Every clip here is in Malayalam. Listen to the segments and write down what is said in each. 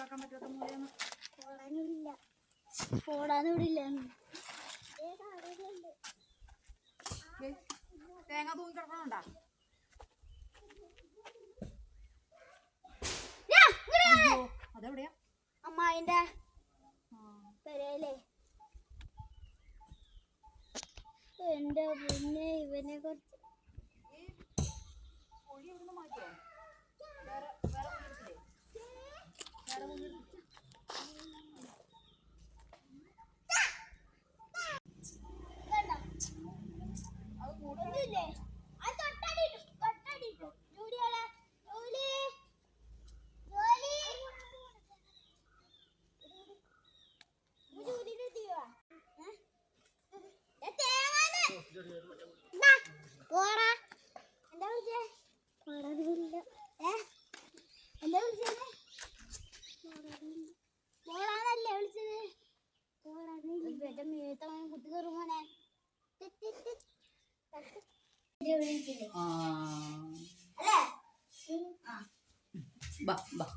അഴുക്കാക്കാൻ പറ്റാത്ത മൂലയാണ്. ഓടാനില്ല ഓടാനിവിടില്ല ദേ, തേങ്ങ തൂങ്ങി കിടക്കണുണ്ടാ? അതെവിടെയാ? അമ്മായിന്റെ പെരയിലേ. എന്റെ പിന്നെ ഇവനെ കുറച്ച്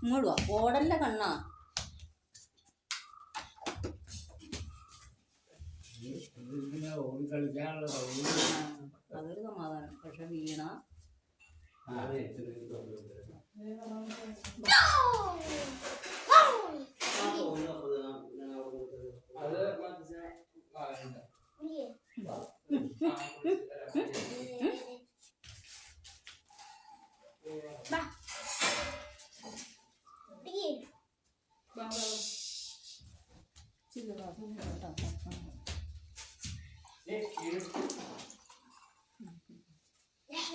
ഇങ്ങോട്ട് വാ. ഓടല്ല കണ്ണാ. അതൊരു സമാധാനം. പക്ഷെ വീണ.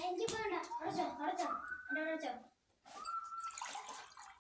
എനിക്ക് വേണ്ട അടച്ചോ അടച്ചോ അടച്ചോ